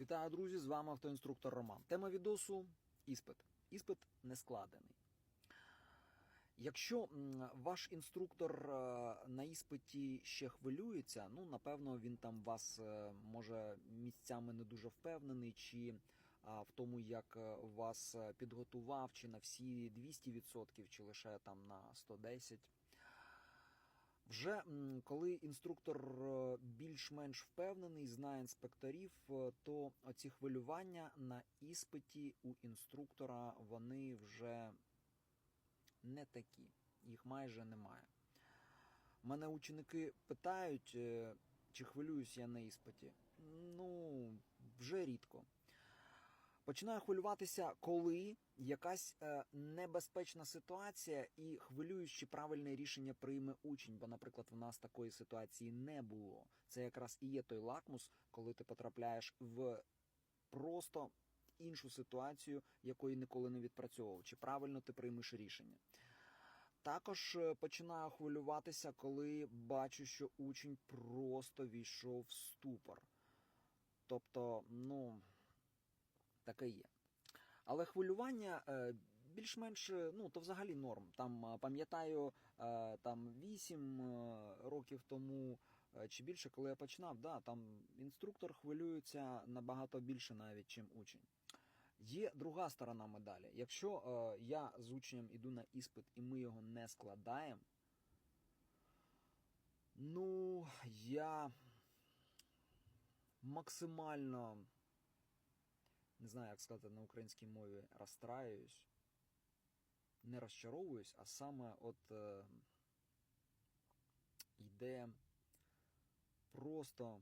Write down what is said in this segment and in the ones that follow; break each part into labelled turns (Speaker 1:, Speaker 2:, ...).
Speaker 1: Вітаю, друзі! З вами автоінструктор Роман. Тема відосу іспит. Іспит не складений. Якщо ваш інструктор е, на іспиті ще хвилюється, ну напевно він там вас е, може місцями не дуже впевнений, чи в тому, як е, вас е, підготував, чи на всі 200%, чи лише там на 110%. Вже коли інструктор е, більш-менш впевнений, знає інспекторів, е, то оці хвилювання на іспиті у інструктора вони вже не такі, їх майже немає. Мене ученики питають, е, чи хвилююсь я на іспиті. Ну, вже рідко. Починаю хвилюватися, коли якась е, небезпечна ситуація і хвилююсь, чи правильне рішення прийме учень. Бо, наприклад, в нас такої ситуації не було. Це якраз і є той лакмус, коли ти потрапляєш в просто іншу ситуацію, якої ніколи не відпрацьовував, чи правильно ти приймеш рішення. Також е, починаю хвилюватися, коли бачу, що учень просто війшов в ступор. Тобто, ну, таке є. Але хвилювання е, більш-менш, е, ну, то взагалі норм. Там е, пам'ятаю, там 8 е, років тому чи більше, коли я починав, да, там інструктор хвилюється набагато більше навіть, чим учень. Є друга сторона медалі. Якщо я з учнем іду на іспит і ми його не складаємо, ну, я максимально не знаю, як сказати на українській мові, розстраююсь, не розчаровуюсь, а саме от е, йде просто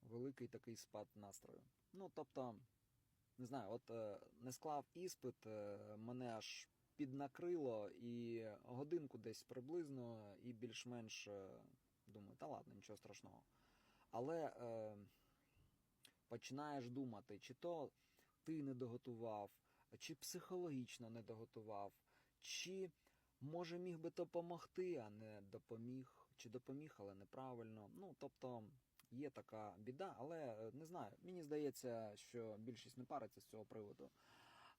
Speaker 1: великий такий спад настрою. Ну, тобто, не знаю, от е, не склав іспит, е, мене аж піднакрило і годинку десь приблизно, і більш-менш е, думаю, та ладно, нічого страшного. Але е, починаєш думати, чи то ти не доготував, чи психологічно не доготував, чи може міг би допомогти, а не допоміг, чи допоміг, але неправильно. Ну, тобто є така біда, але е, не знаю. Мені здається, що більшість не париться з цього приводу.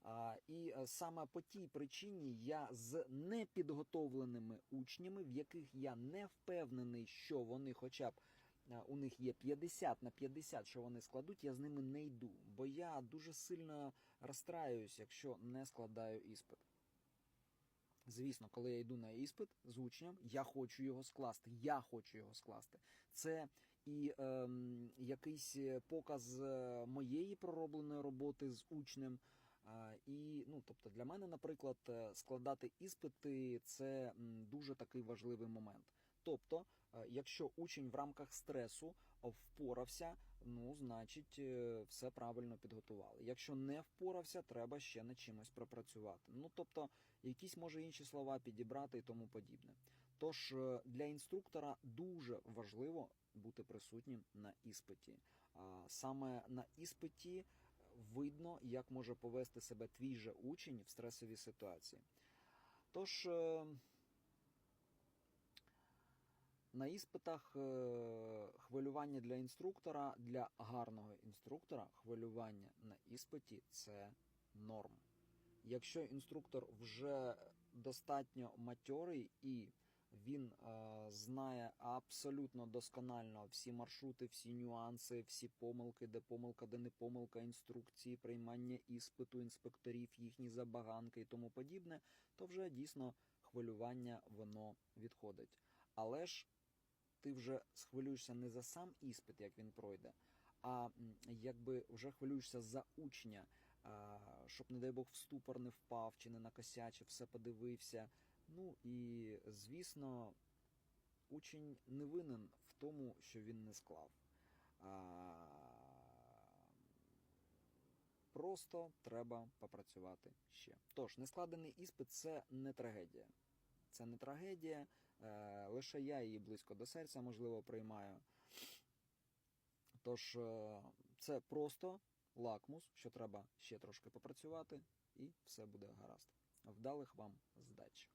Speaker 1: А, і е, саме по тій причині я з непідготовленими учнями, в яких я не впевнений, що вони хоча б у них є 50 на 50, що вони складуть, я з ними не йду. Бо я дуже сильно розстраююсь, якщо не складаю іспит. Звісно, коли я йду на іспит з учнем, я хочу його скласти. Я хочу його скласти. Це і ем, якийсь показ е, моєї проробленої роботи з учнем. І ну, тобто для мене, наприклад, е, складати іспити це дуже такий важливий момент. Тобто, е, якщо учень в рамках стресу впорався, ну значить е, все правильно підготували. Якщо не впорався, треба ще над чимось пропрацювати. Ну тобто, якісь може інші слова підібрати і тому подібне. Тож е, для інструктора дуже важливо бути присутнім на іспиті. Саме на іспиті видно, як може повести себе твій же учень в стресовій ситуації. Тож. На іспитах е, хвилювання для інструктора, для гарного інструктора, хвилювання на іспиті це норм. Якщо інструктор вже достатньо матьорий і він е, знає абсолютно досконально всі маршрути, всі нюанси, всі помилки, де помилка, де не помилка, інструкції, приймання іспиту, інспекторів, їхні забаганки і тому подібне, то вже дійсно хвилювання воно відходить. Але ж ти вже схвилюєшся не за сам іспит, як він пройде, а якби вже хвилюєшся за учня, щоб, не дай Бог, в ступор не впав чи не накосячив, все подивився. Ну і звісно, учень не винен в тому, що він не склав. Просто треба попрацювати ще. Тож, нескладений іспит це не трагедія. Це не трагедія. Е, лише я її близько до серця, можливо, приймаю. Тож, е, це просто лакмус, що треба ще трошки попрацювати, і все буде гаразд. Вдалих вам здач.